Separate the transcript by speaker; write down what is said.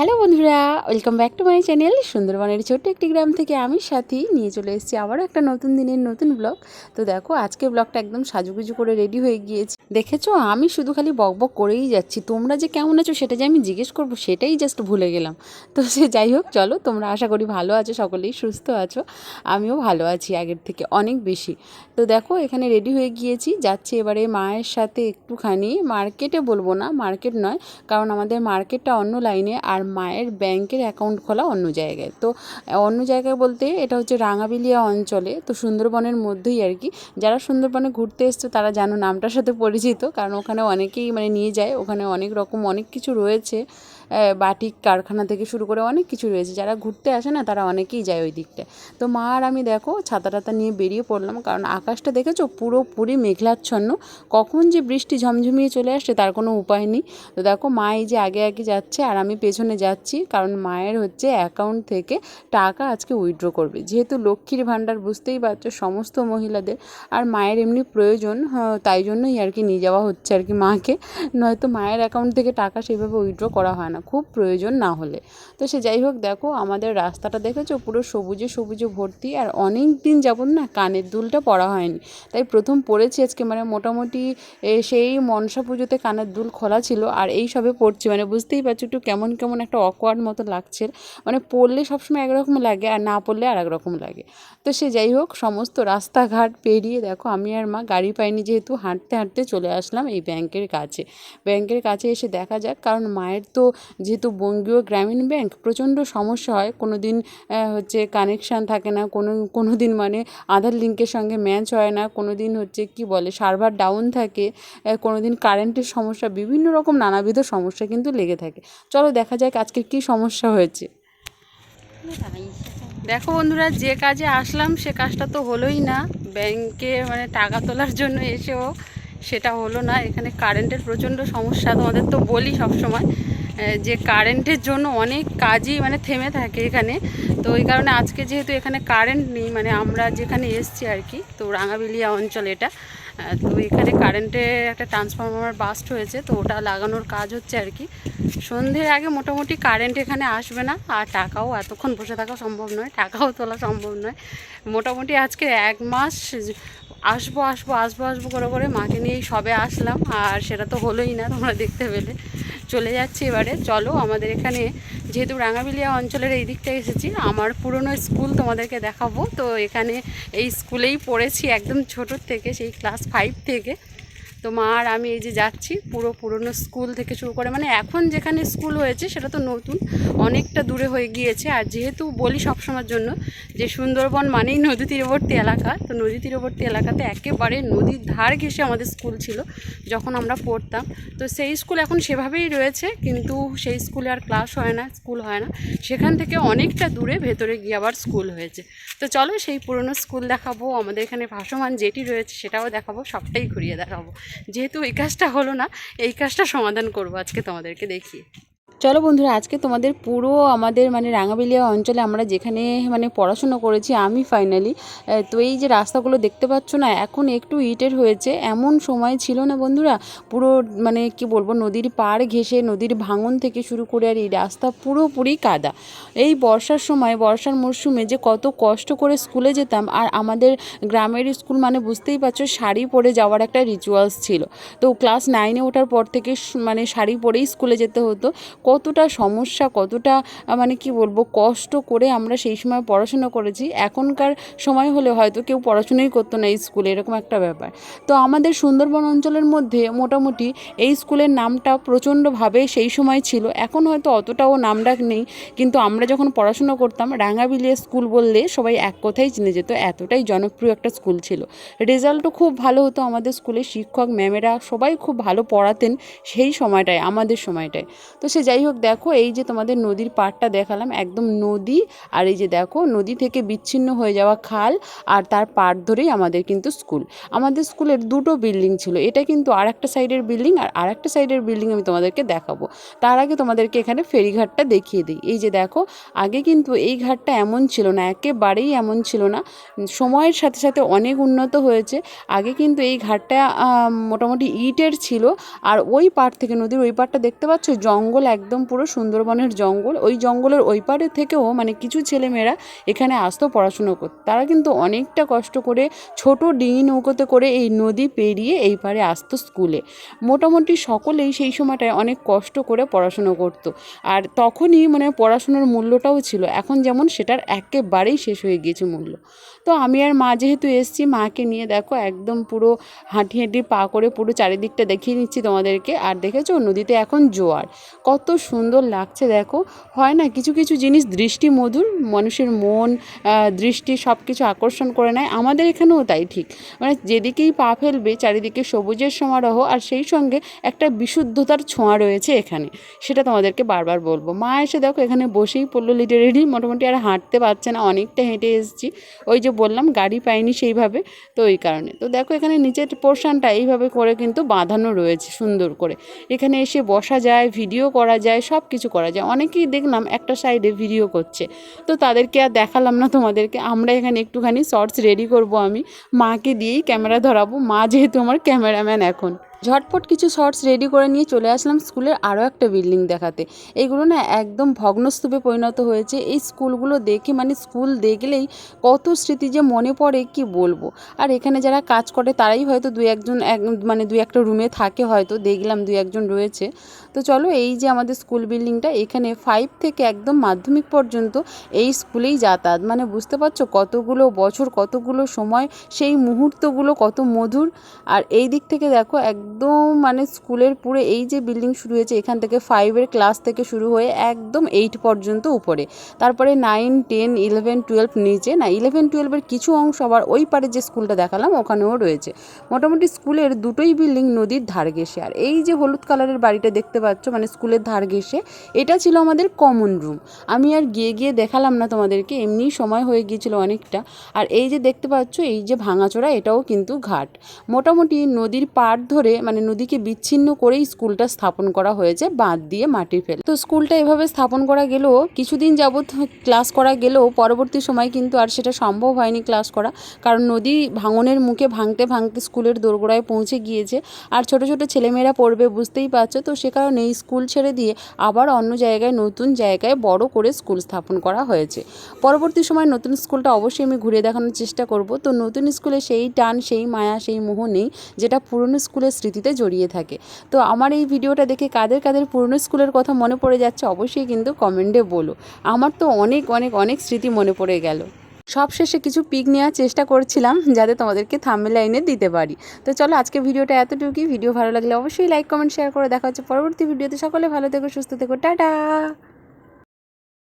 Speaker 1: Hello বন্ধুরা, welcome back to my channel সুন্দরবনের ছোট্ট একটি গ্রাম থেকে আমি সাথী। নিয়ে চলে এসেছি আবারও একটা নতুন দিনের নতুন ব্লগ। তো দেখো, আজকে ব্লগটা একদম সাজুগুজু করে রেডি হয়ে গিয়েছি। দেখেছ, আমি শুধু খালি বক বক করেই যাচ্ছি। তোমরা যে কেমন আছো সেটা যে আমি জিজ্ঞেস করব, সেটাই জাস্ট ভুলে গেলাম। তো সে যাই হোক, চলো, তোমরা আশা করি ভালো আছো, সকলেই সুস্থ আছো। আমিও ভালো আছি আগের থেকে অনেক বেশি। তো দেখো, এখানে রেডি হয়ে গিয়েছি। যাচ্ছি এবারে মায়ের সাথে একটুখানি। মার্কেটে বলব না, মার্কেট নয়, কারণ আমাদের মার্কেটটা অন্য লাইনে। আর মায়ের ব্যাংকের অ্যাকাউন্ট খোলা অন্য জায়গায়। তো, অন্য জায়গায় বলতে এটা হচ্ছে রাঙাবিলিয়া অঞ্চলে, তো সুন্দরবনের মধ্যেই আর কি। যারা সুন্দরবনে ঘুরতে এসছে তারা জানো নামটার সাথে পরিচিত, কারণ ওখানে অনেকেই মানে নিয়ে যায়, ওখানে অনেক রকম অনেক কিছু রয়েছে। বাটিক কারখানা থেকে শুরু করে অনেক কিছু রয়েছে। যারা ঘুরতে আসে না, তারা অনেকেই যায় ওই দিকটায়। তো মা আর আমি দেখো, ছাতা টাতা নিয়ে বেরিয়ে পড়লাম, কারণ আকাশটা দেখেছ? পুরোপুরি মেঘলাচ্ছন্ন। কখন যে বৃষ্টি ঝমঝমিয়ে চলে আসছে, তার কোনো উপায় নেই। তো দেখো, মা এই যে আগে আগে যাচ্ছে, আর আমি পেছনে যাচ্ছি, কারণ মায়ের হচ্ছে অ্যাকাউন্ট থেকে টাকা আজকে উইথড্র করবে। যেহেতু লক্ষ্মীর ভাণ্ডার, বুঝতেই পারছ, সমস্ত মহিলাদের। আর মায়ের এমনি প্রয়োজন তাই জন্যই আর কি নিয়ে যাওয়া হচ্ছে আর কি মাকে। নয়তো মায়ের অ্যাকাউন্ট থেকে টাকা সেভাবে উইথড্র করা হয় না। খুব প্রয়োজন না হলে। তো সে যাই হোক, দেখো আমাদের রাস্তাটা দেখেছ? পুরো সবুজে সবুজে ভর্তি আর অনেক দিন যাবত না কানের দুলটা পরা হয়নি। তাই প্রথম পরেছি আজকে মানে মোটামুটি সেই মনসা পুজোতে কানের দুল খোলা ছিল আর এই সবে পড়ছি। মানে বুঝতেই পারছ একটু কেমন কেমন একটা অকওয়ার্ড মতো লাগছে। মানে পরলে সবসময় একরকম লাগে আর না পড়লে আর একরকম লাগে। তো সে যাই হোক, সমস্ত রাস্তাঘাট পেরিয়ে দেখো, আমি আর মা গাড়ি পাইনি যেহেতু হাঁটতে হাঁটতে চলে আসলাম এই ব্যাংকের কাছে। ব্যাংকের কাছে এসে দেখা যাক, কারণ মায়ের তো যেহেতু বঙ্গীয় গ্রামীণ ব্যাংক, প্রচণ্ড সমস্যা হয়। কোনো দিন হচ্ছে কানেকশান থাকে না, কোনো কোনো দিন মানে আধার লিঙ্কের সঙ্গে ম্যাচ হয় না কোনো দিন হচ্ছে কি বলে সার্ভার ডাউন থাকে কোনো দিন কারেন্টের সমস্যা, বিভিন্ন রকম নানাবিধ সমস্যা কিন্তু লেগে থাকে। চলো দেখা যাক আজকে কী সমস্যা হয়েছে। দেখো বন্ধুরা, যে কাজে আসলাম, সে কাজটা তো হলোই না। ব্যাংকে মানে টাকা তোলার জন্য এসেও সেটা হলো না। এখানে কারেন্টের প্রচণ্ড সমস্যা, তোমাদের তো বলি সবসময়। যে কারেন্টের জন্য অনেক কাজই মানে থেমে থাকে এখানে। তো ওই কারণে আজকে যেহেতু এখানে কারেন্ট নেই মানে আমরা যেখানে এসছি আর কি, তো রাঙাবিলিয়া অঞ্চল এটা তো এখানে কারেন্টের একটা ট্রান্সফরমার বাস্ট হয়েছে, তো ওটা লাগানোর কাজ হচ্ছে আর কি। সন্ধ্যের আগে মোটামুটি কারেন্ট এখানে আসবে না, আর টাকাও এতক্ষণ বসে থাকা সম্ভব নয়, টাকাও তোলা সম্ভব নয়। মোটামুটি আজকে এক মাস আসব আসব আসব আসব করে করে মাকে নিয়েই সবে আসলাম, আর সেটা তো হলোই না তোমরা দেখতে পেলে। চলে যাচ্ছি এবারে। চলো, আমাদের এখানে যেহেতু রাঙাবিলিয়া অঞ্চলের এই দিকটা এসেছি, আমার পুরনো স্কুল তোমাদেরকে দেখাবো। তো এখানে এই স্কুলেই পড়েছি একদম ছোটোর থেকে, সেই ক্লাস ফাইভ থেকে। তো মা আর আমি এই যে যাচ্ছি পুরো পুরনো স্কুল থেকে শুরু করে মানে এখন যেখানে স্কুল হয়েছে সেটা তো নতুন, অনেকটা দূরে হয়ে গিয়েছে। আর যেহেতু বলি সবসময়ের জন্য যে সুন্দরবন মানেই নদী তীরবর্তী এলাকা, তো নদী তীরবর্তী এলাকাতে একেবারে নদীর ধার ঘেঁষে আমাদের স্কুল ছিল যখন আমরা পড়তাম। তো সেই স্কুল এখন সেভাবেই রয়েছে, কিন্তু সেই স্কুলে আর ক্লাস হয় না, স্কুল হয় না। সেখান থেকে অনেকটা দূরে ভেতরে গিয়ে আবার স্কুল হয়েছে। তো চলো সেই পুরনো স্কুল দেখাবো, আমাদের এখানে ভাসমান যেটি রয়েছে সেটাও দেখাবো, সবটাই ঘুরিয়ে দেখাবো। যেহেতু এই কাজটা হলো না এই কাজটা সমাধান করব আজকে তোমাদেরকে দেখিয়ে। চলো বন্ধুরা, আজকে তোমাদের পুরো আমাদের মানে রাঙাবিলিয়া অঞ্চলে আমরা যেখানে মানে পড়াশুনো করেছি, আমি ফাইনালি তো এই যে রাস্তাগুলো দেখতে পাচ্ছ না, এখন একটু ইটের হয়েছে। এমন সময় ছিল না বন্ধুরা, পুরো মানে কি বলব, নদীর পাড় ঘেঁষে, নদীর ভাঙন থেকে শুরু করে আর এই রাস্তা পুরোপুরি কাদা। এই বর্ষার সময়, বর্ষার মরশুমে যে কত কষ্ট করে স্কুলে যেতাম, আর আমাদের গ্রামের স্কুল মানে বুঝতেই পারছ, শাড়ি পরে যাওয়ার একটা রিচুয়ালস ছিল। তো ক্লাস নাইনে ওঠার পর থেকে মানে শাড়ি পরেই স্কুলে যেতে হতো। কতটা সমস্যা, কতটা মানে কি বলব, কষ্ট করে আমরা সেই সময় পড়াশোনা করেছি, এখনকার সময় হলে হয়তো কেউ পড়াশোনাই করতো না এই স্কুলে, এরকম একটা ব্যাপার। তো আমাদের সুন্দরবন অঞ্চলের মধ্যে মোটামুটি এই স্কুলের নামটা প্রচণ্ডভাবে সেই সময় ছিল, এখন হয়তো অতটাও নাম ডাক নেই, কিন্তু আমরা যখন পড়াশোনা করতাম রাঙাবিলিয়া স্কুল বললে সবাই এক কথাই চিনে যেত, এতটাই জনপ্রিয় একটা স্কুল ছিল। রেজাল্টও খুব ভালো হতো আমাদের স্কুলে, শিক্ষক, ম্যামেরা সবাই খুব ভালো পড়াতেন সেই সময়টায়, আমাদের সময়টায়। তো সে যাই হোক, দেখো এই যে তোমাদের নদীর পাড়টা দেখালাম, একদম নদী আর এই যে দেখো নদী থেকে বিচ্ছিন্ন হয়ে যাওয়া খাল আর তার পাড় ধরেই আমাদের কিন্তু স্কুল। আমাদের স্কুলের দুটো বিল্ডিং ছিল, এটা কিন্তু আর একটা সাইডের বিল্ডিং আর আর একটা সাইডের বিল্ডিং আমি তোমাদেরকে দেখাবো। তার আগে তোমাদেরকে এখানে ফেরিঘাটটা দেখিয়ে দিই। এই যে দেখো, আগে কিন্তু এই ঘাটটা এমন ছিল না, একেবারেই এমন ছিল না। সময়ের সাথে সাথে অনেক উন্নত হয়েছে। আগে কিন্তু এই ঘাটটা মোটামুটি ইটের ছিল আর ওই পাড় থেকে নদীর ওই পাড়টা দেখতে পাচ্ছ? জঙ্গল একদম একদম পুরো সুন্দরবনের জঙ্গল। ওই জঙ্গলের ওই পারে থেকেও মানে কিছু ছেলেমেয়েরা এখানে আসতো পড়াশুনো করতে তারা কিন্তু অনেকটা কষ্ট করে ছোট ডিঙি নৌকোতে করে এই নদী পেরিয়ে এই পারে আসতো স্কুলে। মোটামুটি সকলেই সেই সময়টায় অনেক কষ্ট করে পড়াশুনো করতো। আর তখনই মানে পড়াশুনোর মূল্যটাও ছিল। এখন যেমন সেটার একেবারেই শেষ হয়ে গিয়েছে মূল্য। তো আমি আর মা যেহেতু এসছি, মাকে নিয়ে দেখো একদম পুরো হাঁটি হাঁটি পা করে পুরো চারিদিকটা দেখিয়ে নিচ্ছি তোমাদেরকে। আর দেখেছ নদীতে এখন জোয়ার। কত সুন্দর লাগছে, দেখো। হয় না, কিছু কিছু জিনিস দৃষ্টি মধুর মানুষের মন দৃষ্টি সব কিছু আকর্ষণ করে নেয়। আমাদের এখানেও তাই ঠিক। মানে যেদিকেই পা ফেলবে, চারিদিকে সবুজের সমারোহ, আর সেই সঙ্গে একটা বিশুদ্ধতার ছোঁয়া রয়েছে এখানে। সেটা তোমাদেরকে বারবার বলব। মা এসে দেখো, এখানে বসেই পড়ল লিটারেরি মোটামুটি আর হাঁটতে পারছে না, অনেকটা হেঁটে এসেছি। ওই যে বললাম, গাড়ি পাইনি সেইভাবে, তো ওই কারণে। তো দেখো, এখানে নিচের পোর্শনটা এইভাবে করে কিন্তু বাঁধানো রয়েছে, সুন্দর করে। এখানে এসে বসা যায় ভিডিও করা যায় সব কিছু করা যায়। অনেকেই দেখলাম একটা সাইডে ভিডিও করছে। তো তাদেরকে আর দেখালাম না তোমাদেরকে। আমরা এখানে একটুখানি শর্টস রেডি করব আমি। মাকে দিয়েই ক্যামেরা ধরাবো। মা যেহেতু আমার ক্যামেরাম্যান এখন। ঝটপট কিছু শর্টস রেডি করে নিয়ে চলে আসলাম স্কুলের আরও একটা বিল্ডিং দেখাতে। এইগুলো না একদম ভগ্নস্তূপে পরিণত হয়েছে। এই স্কুলগুলো দেখে মানে স্কুল দেখলেই কত স্মৃতি যে মনে পড়ে, কি বলব? আর এখানে যারা কাজ করে, তারাই হয়তো দু একজন, এক মানে দু একটা রুমে থাকে হয়তো, দেখলাম দু একজন রয়েছে। তো চলো, এই যে আমাদের স্কুল বিল্ডিংটা, এখানে ফাইভ থেকে একদম মাধ্যমিক পর্যন্ত এই স্কুলেই যাতায়াত। মানে বুঝতে পারছ, কতগুলো বছর, কতগুলো সময়, সেই মুহূর্তগুলো কত মধুর। আর এই দিক থেকে দেখো একদম মানে স্কুলের পুরো এই যে বিল্ডিং শুরু হয়েছে, এখান থেকে ফাইভের ক্লাস থেকে শুরু হয়ে একদম এইট পর্যন্ত উপরে। তারপরে নাইন টেন ইলেভেন টুয়েলভ নিচে, না ইলেভেন টুয়েলভের কিছু অংশ আবার ওই পারে যে স্কুলটা দেখালাম, ওখানেও রয়েছে। মোটামুটি স্কুলের দুটোই বিল্ডিং নদীর ধার ঘেসে আর এই যে হলুদ কালারের বাড়িটা দেখতে পাচ্ছ মানে স্কুলের ধার ঘেসে এটা ছিল আমাদের কমন রুম আমি আর গিয়ে গিয়ে দেখালাম না তোমাদেরকে, এমনি সময় হয়ে গিয়েছিল অনেকটা। আর এই যে দেখতে পাচ্ছ, এই যে ভাঙাচোরা, এটাও কিন্তু ঘাট। মোটামুটি নদীর পাড় ধরে মানে নদীকে বিচ্ছিন্ন করেই স্কুলটা স্থাপন করা হয়েছে, বাঁধ দিয়ে মাটি ফেলে। তো স্কুলটা এভাবে স্থাপন করা গেলেও, কিছুদিন যাবৎ ক্লাস করা গেলেও, পরবর্তী সময় কিন্তু আর সেটা সম্ভব হয়নি ক্লাস করা। কারণ নদী ভাঙনের মুখে ভাঙতে ভাঙতে স্কুলের দোরগোড়ায় পৌঁছে গিয়েছে। আর ছোট ছোট ছেলেমেয়েরা পড়বে, বুঝতেই পারছ? তো সে কারণে এই স্কুল ছেড়ে দিয়ে আবার অন্য জায়গায়, নতুন জায়গায় বড় করে স্কুল স্থাপন করা হয়েছে। পরবর্তী সময় নতুন স্কুলটা অবশ্যই আমি ঘুরে দেখানোর চেষ্টা করব। তো নতুন স্কুলে সেই টান, সেই মায়া, সেই মোহ নেই। যেটা পুরনো স্কুলের স্মৃতিতে জড়িয়ে থাকে। তো আমার এই ভিডিওটা দেখে কাদের কাদের পুরনো স্কুলের কথা মনে পড়ে যাচ্ছে অবশ্যই কিন্তু কমেন্টে বলো। আমার তো অনেক অনেক অনেক স্মৃতি মনে পড়ে গেল। সবশেষে কিছু পিক নেওয়ার চেষ্টা করছিলাম যাতে তোমাদেরকে থাম্বনেল লাইনে দিতে পারি। তো চলো আজকে ভিডিওটা এতটুকুই। ভিডিও ভালো লাগলে অবশ্যই লাইক কমেন্ট শেয়ার করে দেখা হচ্ছে পরবর্তী ভিডিওতে। সকলে ভালো থেকো, সুস্থ থেকো। টাটা!